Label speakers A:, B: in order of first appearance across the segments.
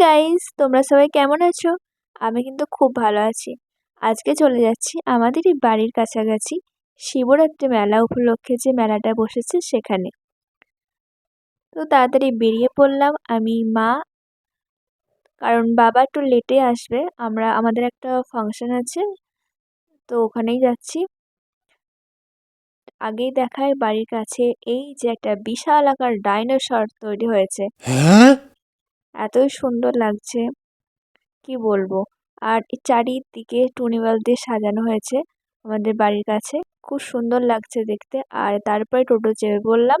A: Guys তোমরা সবাই কেমন আছো? আমি কিন্তু খুব ভালো আছি। আজকে চলে যাচ্ছি আমাদের এই বাড়ির কাছাকাছি শিবরাত্রি মেলা উপলক্ষে যে মেলাটা বসেছে সেখানে। তো তাড়াতাড়ি বেরিয়ে পড়লাম আমি, মা, কারণ বাবা একটু লেটে আসবে। আমরা, আমাদের একটা ফাংশন আছে, তো ওখানেই যাচ্ছি। আগেই দেখায় বাড়ির কাছে এই যে একটা বিশাল আকার ডাইনোসর তৈরি হয়েছে। এতই সুন্দর লাগছে। কি বলব? আর চারিদিকে টুনি বাল্ব দিয়ে সাজানো হয়েছে আমাদের বাড়ির কাছে। খুব সুন্দর লাগছে দেখতে। আর তারপরে টোটো চেপে বললাম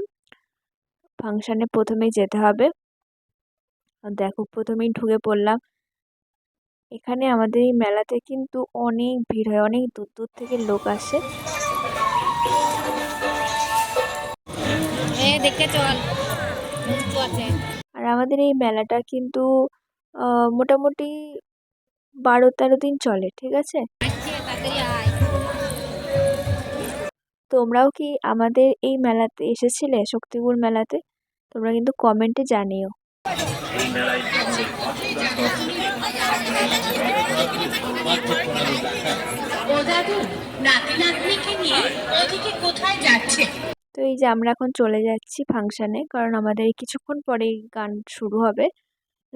A: ফাংশানে প্রথমেই যেতে হবে। দেখো, প্রথমেই ঢুকে পড়লাম। এখানে আমাদের এই মেলাতে কিন্তু অনেক ভিড় হয়, অনেক দূর দূর থেকে লোক আসে।
B: দেখে চল।
A: আর আমাদের এই মেলাটা কিন্তু মোটামুটি বারো তেরো দিন চলে, ঠিক আছে? তোমরাও কি আমাদের এই মেলাতে এসেছিলে, শক্তিপুর মেলাতে? তোমরা কিন্তু কমেন্টে জানিও। তো এই যে আমরা এখন চলে যাচ্ছি ফাংশানে, কারণ আমাদের কিছুক্ষণ পরেই গান শুরু হবে।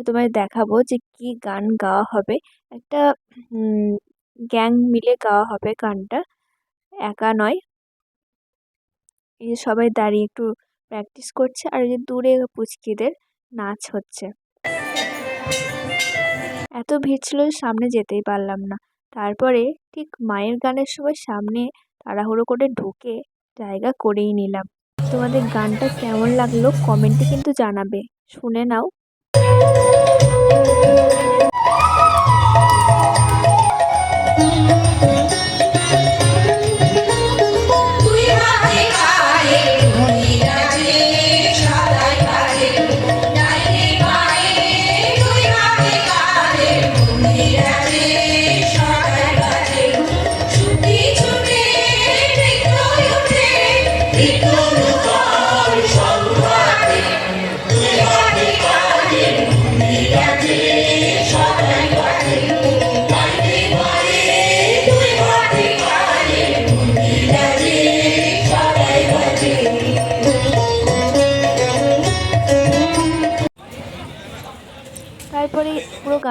A: তোমায় দেখাবো যে কি গান গাওয়া হবে। একটা গ্যাং মিলে গাওয়া হবে গানটা, একা নয়। এই যে সবাই দাঁড়িয়ে একটু প্র্যাকটিস করছে, আর এই যে দূরে পুচকিদের নাচ হচ্ছে। এত ভিড় ছিল সামনে যেতেই পারলাম না। তারপরে ঠিক মায়ের গানের সময় সামনে তাড়াহুড়ো করে ঢুকে জায়গা করেই নিলাম। তোমাদের গানটা কেমন লাগল কমেন্টে কিন্তু জানাবে। শুনে নাও।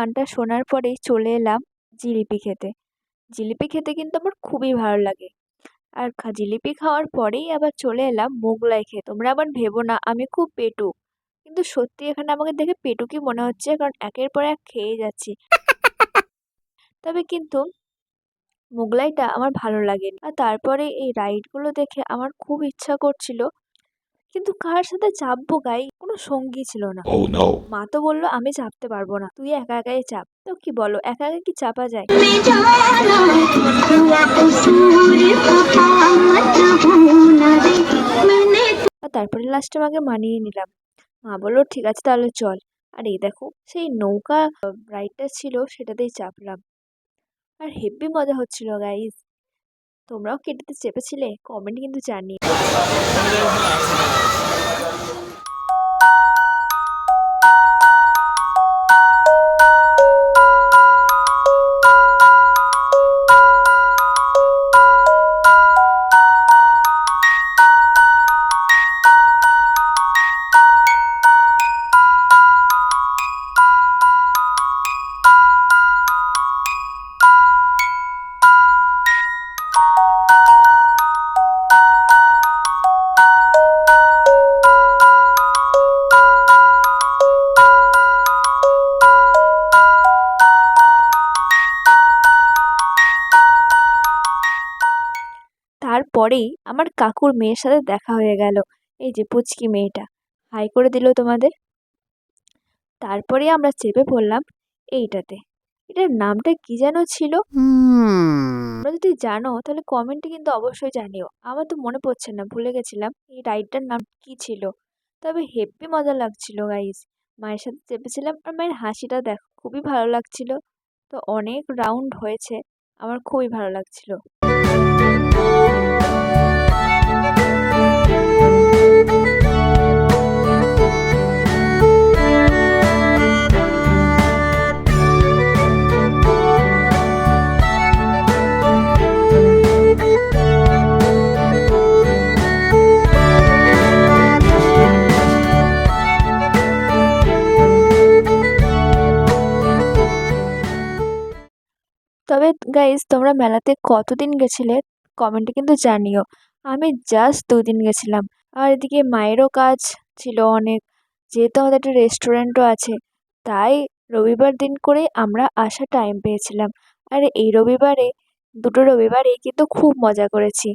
A: গানটা শোনার পরেই চলে এলাম জিলিপি খেতে। জিলিপি খেতে কিন্তু আমার খুবই ভালো লাগে। আর জিলিপি খাওয়ার পরেই আবার চলে এলাম মোগলাই খেয়ে তোমরা আবার ভেবো না, আমি খুব পেটু। কিন্তু সত্যি এখানে আমাকে দেখে পেটুকি মনে হচ্ছে? কারণ একের পর এক খেয়ে যাচ্ছি। তবে কিন্তু মোগলাইটা আমার ভালো লাগেনি। আর তারপরে এই রাইডগুলো দেখে আমার খুব ইচ্ছা করছিল কিন্তু কার সাথে চাপবো গাই? কোনো সঙ্গী ছিল না।
C: Oh
A: মা তো বলল আমি চাপতে পারব না। তুই একা একাই চাপ। তো কি বলো একা একা কি চাপা যায়? আর তারপরে লাস্টে আমাকে মানিয়ে নিলাম। মা বলল ঠিক আছে তাহলে চল। আর এই দেখো সেই নৌকা রাইডটা ছিল সেটাতেই চাপলাম। আর হেব্বি মজা হচ্ছিল গাইজ তোমরাও কেটেতে চেপেছিলে কমেন্ট কিন্তু জানিয়ে তারপরেই আমার কাকুর মেয়ের সাথে দেখা হয়ে গেল। এই যে পুচকি মেয়েটা। হাই করে দিল তোমাদের। তারপরে আমরা চেপে পড়লাম এইটাতে। এটার নামটা কি যেন ছিল? তোমরা যদি জানো তাহলে কমেন্টে কিন্তু অবশ্যই জানিও। আমার তো মনে পড়ছে না ভুলে গেছিলাম এই রাইডটার নাম কি ছিল। তবে হেব্বি মজা লাগছিল গাইজ মায়ের সাথে চেপেছিলাম আর মায়ের হাসিটা দেখো খুবই ভালো লাগছিল। তো অনেক রাউন্ড হয়েছে আমার খুবই ভালো লাগছিল। তবে গাইজ তোমরা মেলাতে কতদিন গেছিলে? কমেন্টে কিন্তু জানিও। আমি জাস্ট দুদিন গেছিলাম। আর এদিকে মায়েরও কাজ ছিল অনেক। যেহেতু আমাদের একটা রেস্টুরেন্টও আছে, তাই রবিবার দিন করে আমরা আসা টাইম পেয়েছিলাম। আর এই রবিবারে, দুটো রবিবারেই কিন্তু খুব মজা করেছি।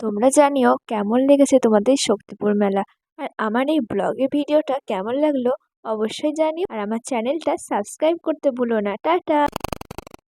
A: তোমরা জানিও কেমন লেগেছে তোমাদের শক্তিপুর মেলা। আর আমার এই ব্লগে ভিডিওটা কেমন লাগল অবশ্যই জানিও। আর আমার চ্যানেলটা সাবস্ক্রাইব করতে ভুলো না। টাটা!